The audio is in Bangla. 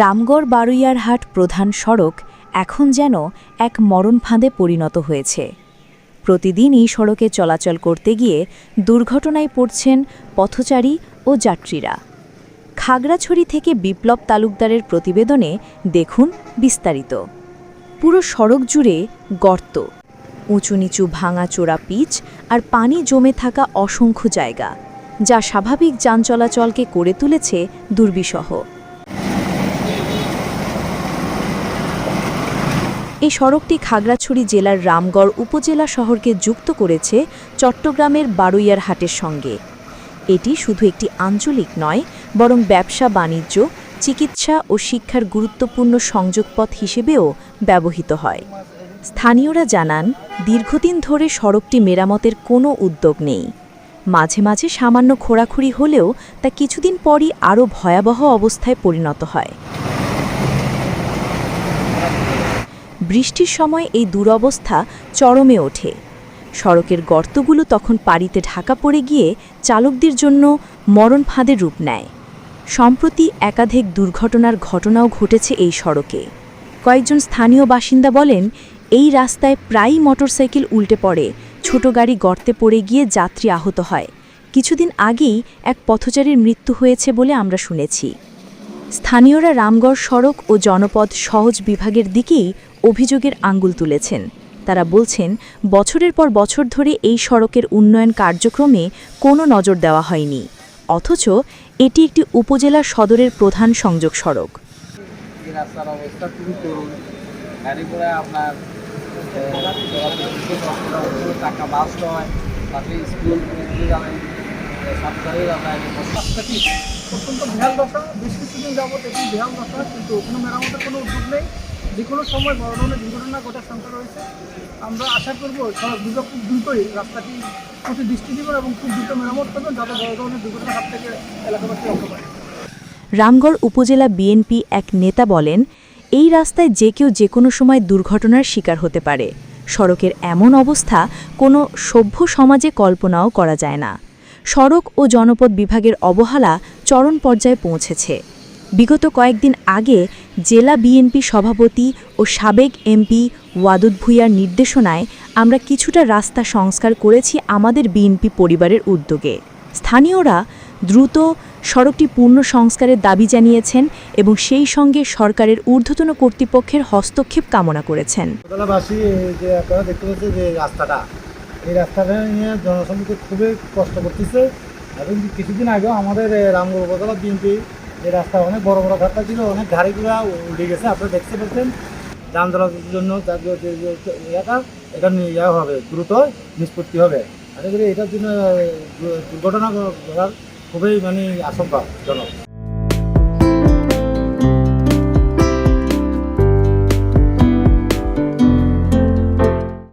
রামগড় বারুইয়ারহাট প্রধান সড়ক এখন যেন এক মরণ ফাঁদে পরিণত হয়েছে। প্রতিদিন এই সড়কে চলাচল করতে গিয়ে দুর্ঘটনায় পড়ছেন পথচারী ও যাত্রীরা। খাগড়াছড়ি থেকে বিপ্লব তালুকদারের প্রতিবেদনে দেখুন বিস্তারিত। পুরো সড়ক জুড়ে গর্ত উঁচু নিচু ভাঙা চোরা পিচ আর পানি জমে থাকা অসংখ্য জায়গা, যা স্বাভাবিক যান চলাচলকে করে তুলেছে দুর্বিষহ। এই সড়কটি খাগড়াছড়ি জেলার রামগড় উপজেলা শহরকে যুক্ত করেছে চট্টগ্রামের বারুইয়ারহাটের সঙ্গে। এটি শুধু একটি আঞ্চলিক নয়, বরং ব্যবসা, বাণিজ্য, চিকিৎসা ও শিক্ষার গুরুত্বপূর্ণ সংযোগপথ হিসেবেও ব্যবহৃত হয়। স্থানীয়রা জানান, দীর্ঘদিন ধরে সড়কটি মেরামতের কোনো উদ্যোগ নেই। মাঝে মাঝে সামান্য খোঁড়াখুড়ি হলেও তা কিছুদিন পরই আরও ভয়াবহ অবস্থায় পরিণত হয়। বৃষ্টির সময় এই দুরবস্থা চরমে ওঠে। সড়কের গর্তগুলো তখন পাড়িতে ঢাকা পড়ে গিয়ে চালকদের জন্য মরণ ফাঁদের রূপ নেয়। সম্প্রতি একাধিক দুর্ঘটনার ঘটনাও ঘটেছে এই সড়কে। কয়েকজন স্থানীয় বাসিন্দা বলেন, এই রাস্তায় প্রায়ই মোটরসাইকেল উল্টে পড়ে, ছোট গাড়ি গর্তে পড়ে গিয়ে যাত্রী আহত হয়। কিছুদিন আগেই এক পথচারীর মৃত্যু হয়েছে বলে আমরা শুনেছি। স্থানীয়রা রামগড় সড়ক ও জনপদ সহজ বিভাগের দিকেই অভিযোগের আঙ্গুল তুলেছেন। তারা বলছেন, বছরের পর বছর ধরে এই সড়কের উন্নয়ন কার্যক্রমে কোনো নজর দেওয়া হয়নি। অথচ এটি একটি উপজেলা সদরের প্রধান সংযোগ সড়ক। অত্যন্ত দশা, বেশ কিছুদিন যাবত দশা, কিন্তু কোনো মেরামতের কোনো উদ্যোগ নেই। যে কোনো সময় বড় ধরনের দুর্ঘটনা ঘটার সংখ্যা রয়েছে। আমরা আশা করব সড়ক দুর্গা খুব দ্রুতই রাস্তাটি প্রতি দৃষ্টি দিবেন এবং খুব দ্রুত মেরামত করবেন যাতে বড় ধরনের দুর্ঘটনার হাত থেকে এলাকাবাসী রক্ষা পায়। রামগড় উপজেলা বিএনপি এক নেতা বলেন, এই রাস্তায় যে কেউ যে কোনো সময় দুর্ঘটনার শিকার হতে পারে। সড়কের এমন অবস্থা কোনো সভ্য সমাজে কল্পনাও করা যায় না। সড়ক ও জনপদ বিভাগের অবহেলা চরম পর্যায়ে পৌঁছেছে। বিগত কয়েকদিন আগে জেলা বিএনপি সভাপতি ও সাবেক এমপি ওয়াদুদ ভুইয়ার নির্দেশনায় আমরা কিছুটা রাস্তা সংস্কার করেছি আমাদের বিএনপি পরিবারের উদ্যোগে। স্থানীয়রা দ্রুত সড়কটি পূর্ণ সংস্কারের দাবি জানিয়েছেন এবং সেই সঙ্গে সরকারের ঊর্ধ্বতন কর্তৃপক্ষের হস্তক্ষেপ কামনা করেছেন। এই রাস্তাটা নিয়ে খুবই কষ্ট করতেছে। এবং কিছুদিন আগেও আমাদের রামগড় উপজেলা বিএনপি এই রাস্তা অনেক বড় বড় রাস্তা ছিল, অনেক গাড়ি গুলা উঠে গেছে, আপনারা দেখতে পাচ্ছেন। যান চলাচলের জন্য এটা নিয়ে যাওয়া হবে, দ্রুত নিষ্পত্তি হবে। আশা করি এটার জন্য দুর্ঘটনা ঘটার খুবই মানে আশঙ্কাজনক।